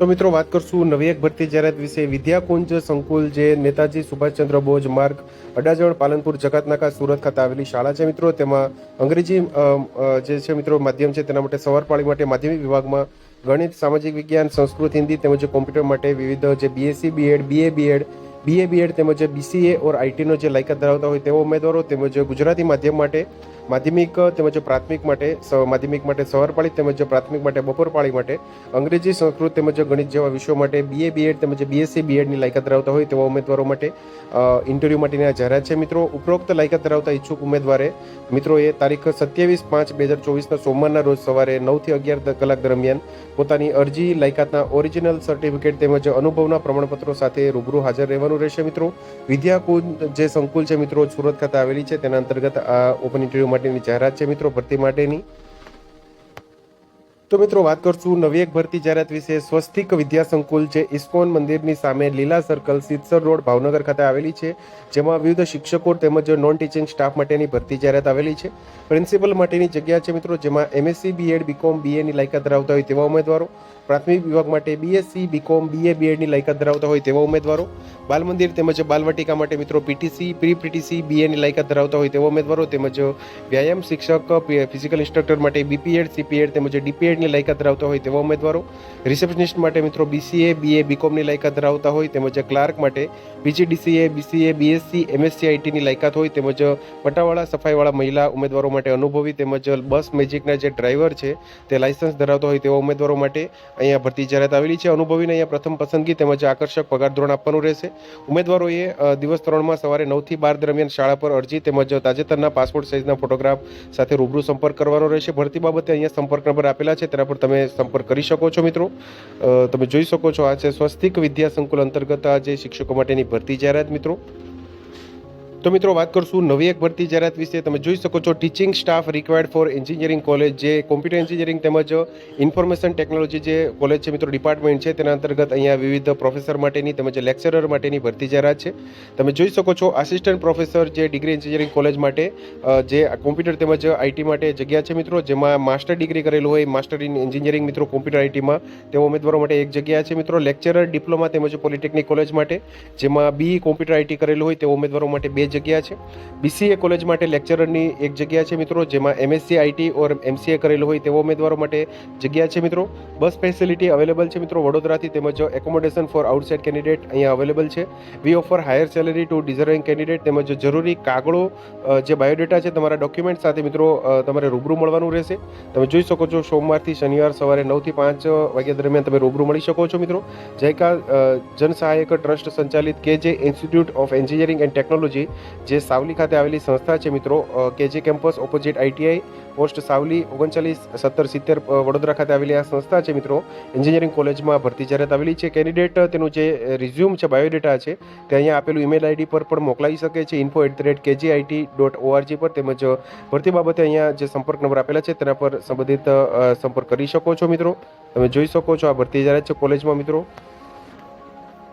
તો મિત્રો વાત કરશું નવી ભરતી જાહેરાત વિશે. વિદ્યાકુંજ સંકુલ જે નેતાજી સુભાષચંદ્ર બોઝ માર્ગ અડાજણ પાલનપુર જકાતનાકા સુરત ખાતે આવેલી શાળા છે મિત્રો. તેમાં અંગ્રેજી જે છે મિત્રો માધ્યમ છે તેના માટે સવારપાળી માટે માધ્યમિક વિભાગમાં ગણિત, સામાજિક વિજ્ઞાન, સંસ્કૃત, હિન્દી તેમજ કોમ્પ્યુટર માટે વિવિધ જે BSc BEd BA BEd BA BEd તેમજ બીસીએ ઓર આઈટીનો જે લાયકાત ધરાવતા હોય તેવા ઉમેદવારો તેમજ ગુજરાતી માધ્યમ માટે માધ્યમિક, તેમજ પ્રાથમિક માટે માધ્યમિક માટે સવારપાળી તેમજ પ્રાથમિક માટે બપોરપાળી માટે અંગ્રેજી, સંસ્કૃત, તેમજ ગણિત જેવા વિષયો માટે બીએ બીએડ તેમજ બીએસસી બીએડની લાયકાત ધરાવતા હોય તેવા ઉમેદવારો માટે ઇન્ટરવ્યૂ માટેની આ જાહેરાત છે. મિત્રો, ઉપરોક્ત લાયકાત ધરાવતા ઈચ્છુક ઉમેદવારે મિત્રોએ તારીખ સત્યાવીસ પાંચ બે હજાર ચોવીસના સોમવારના રોજ સવારે નવથી અગિયાર કલાક દરમિયાન પોતાની અરજી, લાયકાતના ઓરિજિનલ સર્ટિફિકેટ તેમજ અનુભવના પ્રમાણપત્રો સાથે રૂબરૂ હાજર રહેવાનું રહેશે. મિત્રો, વિદ્યાકુંજ જે સંકુલ છે, મિત્રો, સુરત ખાતે આવેલી છે. તેના અંતર્ગત આ ઓપન ઇન્ટરવ્યૂ માટેની જાહેરાત છે મિત્રો ભરતી માટેની. તો મિત્રો વાત કરશું નવી એક ભરતી જાહેરાત વિશે. સ્વસ્તિક વિદ્યા સંકુલ છે ઇસ્કોન મંદિરની સામે લીલા સર્કલ સિત્સર રોડ ભાવનગર ખાતે આવેલી છે, જેમાં વિવિધ શિક્ષકો તેમજ નોન ટીચિંગ સ્ટાફ માટેની ભરતી જાહેરાત આવેલી છે. પ્રિન્સિપલ માટેની જગ્યા છે મિત્રો, જેમાં એમએસસી બીએડ બીકોમ બીએની લાયકાત ધરાવતા હોય તેવા ઉમેદવારો. પ્રાથમિક વિભાગ માટે બીએસસી બીકોમ બીએ બીએડની લાયકાત ધરાવતા હોય તેવા ઉમેદવારો. બાલ મંદિર તેમજ બાલવાટિકા માટે મિત્રો પીટીસી પ્રી પીટીસી બીએની લાયકાત ધરાવતા હોય તેવા ઉમેદવારો તેમજ વ્યાયામ શિક્ષક ફિઝિકલ ઇન્સ્ટ્રક્ટર માટે બીપીએડ સીપીએડ તેમજ ડીપીએડની લાયકાત ધરાવતા હોય તેવા ઉમેદવારો, રિસેપ્શનિસ્ટ માટે મિત્રો બીસીએ બીએ બીકોમની લાયકાત ધરાવતા હોય તેમજ ક્લાર્ક માટે પીજીડીસીએ બીસીએ બીએસસી એમએસસી આઈટીની લાયકાત હોય તેમજ પટાવાળા, સફાઈવાળા મહિલા ઉમેદવારો માટે અનુભવી તેમજ બસ મેજિકના જે ડ્રાઈવર છે તે લાયસન્સ ધરાવતા હોય તેવા ઉમેદવારો માટે અહીંયા ભરતી જાહેરાત આવેલી છે. અનુભવીને અહીંયા પ્રથમ પસંદગી તેમજ આકર્ષક પગાર ધોરણ આપવાનું રહેશે. ઉમેદવારોએ દિવસ ત્રણમાં સવારે નવથી બાર દરમિયાન શાળા પર અરજી તેમજ તાજેતરના પાસપોર્ટ સાઇઝના ફોટોગ્રાફ સાથે રૂબરૂ સંપર્ક કરવાનો રહેશે. ભરતી બાબતે અહીંયા સંપર્ક નંબર આપેલા છે. તેના પર તમે સંપર્ક કરી શકો છો, મિત્રો. તમે જોઈ શકો છો, આ છે સ્વસ્તિક વિદ્યા સંકુલ અંતર્ગત આ જે શિક્ષકો માટેની ભરતી જાહેરાત, મિત્રો. તો મિત્રો વાત કરશું નવી એક ભરતી જાહેરાત વિશે. તમે જોઈ શકો છો teaching staff required for engineering college જે કોમ્પ્યુટર એન્જિનિયરિંગ તેમજ ઇન્ફોર્મેશન ટેકનોલોજી જે કોલેજ છે મિત્રો ડિપાર્ટમેન્ટ છે, તેના અંતર્ગત અહીંયા વિવિધ પ્રોફેસર માટેની તેમજ લેક્ચરર માટેની ભરતી જાહેરાત છે. તમે જોઈ શકો છો આસિસ્ટન્ટ પ્રોફેસર જે ડિગ્રી એન્જિનિયરિંગ કોલેજ માટે જે કોમ્પ્યુટર તેમજ આઈટી માટે જગ્યા છે મિત્રો, જેમાં માસ્ટર ડિગ્રી કરેલું હોય માસ્ટર ઇન એન્જિનિયરિંગ મિત્રો કોમ્પ્યુટર આઈટીમાં તેઓ ઉમેદવારો માટે એક જગ્યા છે મિત્રો લેક્ચરર ડિપ્લોમા તેમજ પોલિટેકનિક કોલેજ માટે, જેમાં બી કોમ્પ્યુટર આઈટી કરેલું હોય, તેઓ ઉમેદવારો માટે બે જગ્યા છે. બીસીએ કોલેજ માટે લેક્ચરરની એક જગ્યા છે મિત્રો, જેમાં એમએસસી આઈટી ઓર એમસીએ કરેલું હોય તેવા ઉમેદવારો માટે જગ્યા છે મિત્રો. બસ ફેસિલિટી અવેલેબલ છે મિત્રો વડોદરાથી તેમજ એકોમોડેશન ફોર આઉટસાઇડ કેન્ડિડેટ અહીંયા અવેલેબલ છે. We offer higher salary to deserving candidate તેમજ જરૂરી કાગળો જે બાયોડેટા છે તમારા ડોક્યુમેન્ટ સાથે મિત્રો તમારે રૂબરૂ મળવાનું રહેશે. તમે જોઈ શકો છો સોમવારથી શનિવાર સવારે નવથી પાંચ વાગ્યા દરમિયાન તમે રૂબરૂ મળી શકો છો મિત્રો. જયકા જનસહાયક ટ્રસ્ટ સંચાલિત કે જે institute of engineering and technology જે સાવલી ખાતે આવેલી સંસ્થા છે મિત્રો કે જે campus opposite ITI, post Savli ઓગણચાલીસ સત્તર સિત્તેર વડોદરા ખાતે આવેલી આ સંસ્થા છે મિત્રો. એન્જિનિયરિંગ કોલેજમાં ભરતી જાહેરાત આવેલી છે, કેન્ડિડેટ તેનું જે રિઝ્યુમ છે, બાયોડેટા છે, તે અહીંયા આપેલું ઈમેલ આઈડી પર પણ મોકલાવી શકે છે info at the rate KG IT dot ORG પર તેમજ ભરતી બાબતે અહીંયા જે સંપર્ક નંબર આપેલા છે, તેના પર સંબંધિત સંપર્ક કરી શકો છો મિત્રો. તમે જોઈ શકો છો, આ ભરતી જાહેરાત છે કોલેજમાં મિત્રો.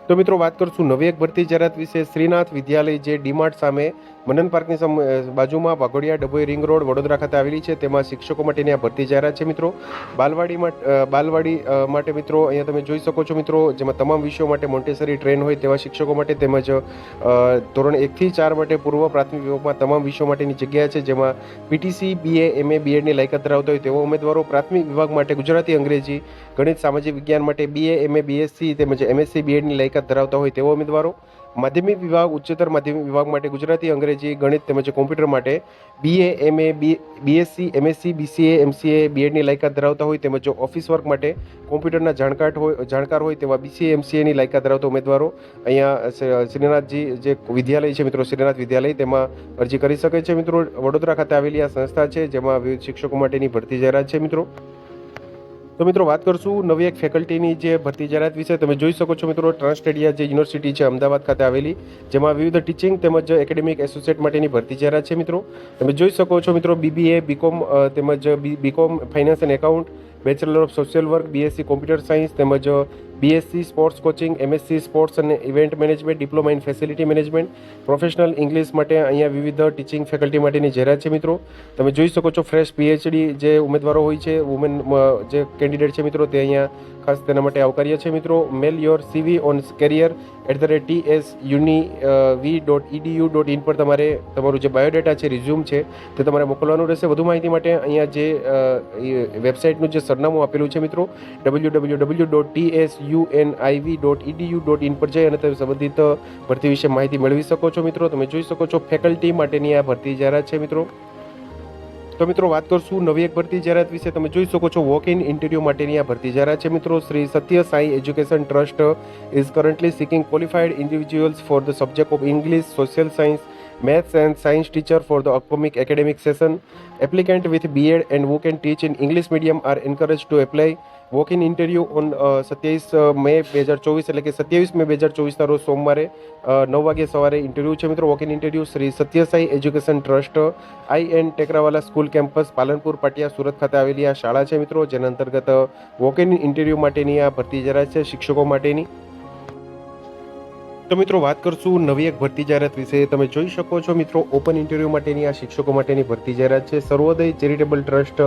તો મિત્રો વાત કરશું નવી એક ભરતી જાહેરાત વિશે. શ્રીનાથ વિદ્યાલય જે ડીમાર્ટ સામે મનન પાર્કની બાજુમાં વાઘોડિયા ડભોઈ રિંગ રોડ વડોદરા ખાતે આવેલી છે, તેમાં શિક્ષકો માટેની આ ભરતી જાહેરાત છે મિત્રો. બાલવાડીમાં બાલવાડી માટે મિત્રો અહીંયા તમે જોઈ શકો છો મિત્રો, જેમાં તમામ વિષયો માટે મોન્ટેસરી ટ્રેન હોય તેવા શિક્ષકો માટે તેમજ ધોરણ એકથી ચાર માટે પૂર્વ પ્રાથમિક વિભાગમાં તમામ વિષયો માટેની જગ્યા છે, જેમાં પીટીસી બીએ એમએ બીએડની લાયકાત ધરાવતા હોય તેવા ઉમેદવારો પ્રાથમિક વિભાગ માટે ગુજરાતી, અંગ્રેજી, ગણિત, સામાજિક વિજ્ઞાન માટે બીએ એમએ બીએસસી તેમજ એમએસસી બીએડની લાયકાત ધરાવતા હોય તેવા ઉમેદવારો. માધ્યમિક વિભાગ, ઉચ્ચતર માધ્યમિક વિભાગ માટે ગુજરાતી, અંગ્રેજી, ગણિત તેમજ કોમ્પ્યુટર માટે BA MA BSc MSc BCA MCA બીએડની લાયકાત ધરાવતા હોય તેમજ ઓફિસ વર્ક માટે કોમ્પ્યુટરના જાણકાર હોય જાણકાર હોય તેવા બીસીએ એમસીએની લાયકાત ધરાવતા ઉમેદવારો અહીંયા શ્રીનાથજી જે વિદ્યાલય છે મિત્રો, શ્રીનાથ વિદ્યાલય, તેમાં અરજી કરી શકે છે મિત્રો. વડોદરા ખાતે આવેલી આ સંસ્થા છે, જેમાં વિવિધ શિક્ષકો માટેની ભરતી જાહેરાત છે મિત્રો. તો મિત્રો વાત કરશું નવી એક ફેકલ્ટીની જે ભરતી જાહેરાત વિશે. તમે જોઈ શકો છો મિત્રો ટ્રાન્સટેડિયા જે યુનિવર્સિટી છે અમદાવાદ ખાતે આવેલી, જેમાં વિવિધ ટીચિંગ તેમજ એકેડેમિક એસોસિએટ માટેની ભરતી જાહેરાત છે મિત્રો. તમે જોઈ શકો છો મિત્રો બીબીએ બીકોમ તેમજ BCom finance and account bachelor of social work BSc computer science તેમજ BSc sports coaching MSc sports અને event management diploma in facility management professional English માટે અહીંયા વિવિધ ટીચિંગ ફેકલ્ટી માટેની જાહેરાત છે, મિત્રો. તમે જોઈ શકો છો ફ્રેશ પીએચડી જે ઉમેદવારો હોય છે વુમેન જે કેન્ડિડેટ છે, મિત્રો, તે અહીંયા ખાસ તેના માટે આવકાર્ય છે, મિત્રો. Mail your CV on career at the rate T S uni V dot EDU dot in પર તમારે તમારું જે બાયોડેટા છે રિઝ્યુમ છે, તે તમારે મોકલવાનું રહેશે. વધુ માહિતી માટે અહીંયા જે વેબસાઇટનું જે સરનામું આપેલું છે મિત્રો. W W W dot T S U N IV dot EDU dot in પર જઈ અને તમે સંબંધિત ભરતી વિશે માહિતી મેળવી શકો છો મિત્રો. તમે જોઈ શકો છો ફેકલ્ટી માટેની આ ભરતી જાહેરાત છે મિત્રો. તો મિત્રો વાત કરશું નવી એક ભરતી જાહેરાત વિશે. તમે જોઈ શકો છો વોક ઇન ઇન્ટરવ્યૂ માટેની આ ભરતી જાહેરાત છે મિત્રો. Shri Satya Sai education trust is currently seeking qualified individuals for the subject of English social science maths and science teacher for the upcoming academic session. Applicant with BEd and who can teach in English medium are encouraged to apply. Walk in interview on સત્યાવીસ May બે હજાર ચોવીસ એટલે કે સત્યાવીસ May બે હજાર ચોવીસના રોજ સોમવારે નવ વાગે સવારે ઇન્ટરવ્યૂ છે મિત્રો walk in interview Shri Satyasai education trust I N Tekrawala school campus Palanpur Patiya Surat ખાતે આવેલી આ શાળા છે મિત્રો જેના અંતર્ગત વોક ઇન ઇન્ટરવ્યૂ માટેની આ ભરતી જાહેરાત છે શિક્ષકો માટેની તો મિત્રો વાત કરશું નવી એક ભરતી જાહેરાત વિશે. તમે જોઈ શકો છો મિત્રો, ઓપન ઇન્ટરવ્યૂ માટેની આ શિક્ષકો માટેની ભરતી જાહેરાત છે. સર્વોદય ચેરિટેબલ ટ્રસ્ટ,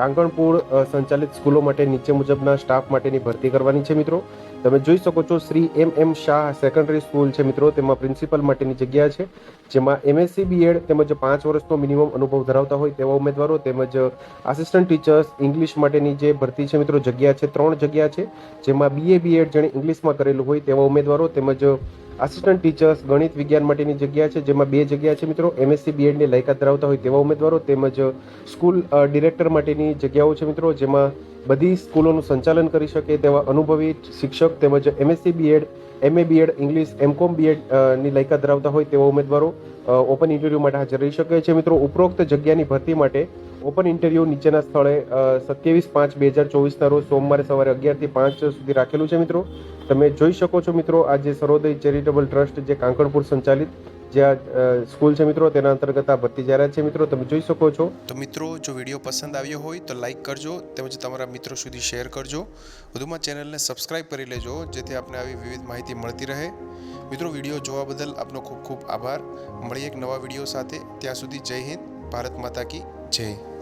કાંકણપુર સંચાલિત સ્કૂલો માટે નીચે મુજબના સ્ટાફ માટેની ભરતી કરવાની છે મિત્રો. તમે જોઈ શકો છો Shri M M Shah secondary school છે મિત્રો. તેમાં પ્રિન્સિપલ માટેની જગ્યા છે, જેમાં એમએસસી બીએડ તેમજ પાંચ વર્ષનો મિનિમમ અનુભવ ધરાવતા હોય તેવા ઉમેદવારો તેમજ આસિસ્ટન્ટ ટીચર્સ ઇંગ્લિશ માટેની જે ભરતી છે મિત્રો, જગ્યા છે, ત્રણ જગ્યા છે, જેમાં બીએ બીએડ જેણે ઇંગ્લિશમાં કરેલું હોય તેવા ઉમેદવારો તેમજ આસિસ્ટન્ટ ટીચર્સ ગણિત, વિજ્ઞાન માટેની જગ્યા છે, જેમાં બે જગ્યા છે મિત્રો. એમએસસી બીએડની લાયકાત ધરાવતા હોય તેવા ઉમેદવારો તેમજ સ્કૂલ ડિરેક્ટર માટેની જગ્યાઓ છે મિત્રો, જેમાં બધી સ્કૂલોનું સંચાલન કરી શકે તેવા અનુભવી શિક્ષક તેમજ MSc BEd MA BEd English MCom બીએડની લાયકાત ધરાવતા હોય તેવા ઉમેદવારો ઓપન ઇન્ટરવ્યૂ માટે હાજર રહી શકે છે મિત્રો. ઉપરોક્ત જગ્યાની ભરતી માટે ઓપન ઇન્ટરવ્યૂ નીચેના સ્થળે સત્યાવીસ પાંચ બે હજાર ચોવીસના રોજ સોમવારે સવારે અગિયારથી પાંચ સુધી રાખેલું છે મિત્રો. તમે જોઈ શકો છો મિત્રો, આ જે સર્વોદય ચેરિટેબલ ટ્રસ્ટ જે કાંકણપુર સંચાલિત જે આ સ્કૂલ છે મિત્રો, તેના અંતર્ગત આ ભરતી જાહેરાત છે મિત્રો. તમે જોઈ શકો છો. તો મિત્રો, જો વીડિયો પસંદ આવ્યો હોય તો લાઈક કરજો, તેમજ તમારા મિત્રો સુધી શેર કરજો. વધુમાં ચેનલને સબસ્ક્રાઇબ કરી લેજો, જેથી આપને આવી વિવિધ માહિતી મળતી રહે. મિત્રો, વીડિયો જોવા બદલ આપનો ખૂબ ખૂબ આભાર. મળીએ એક નવા વીડિયો સાથે. ત્યાં સુધી જય હિન્દ, ભારત માતા કી જય.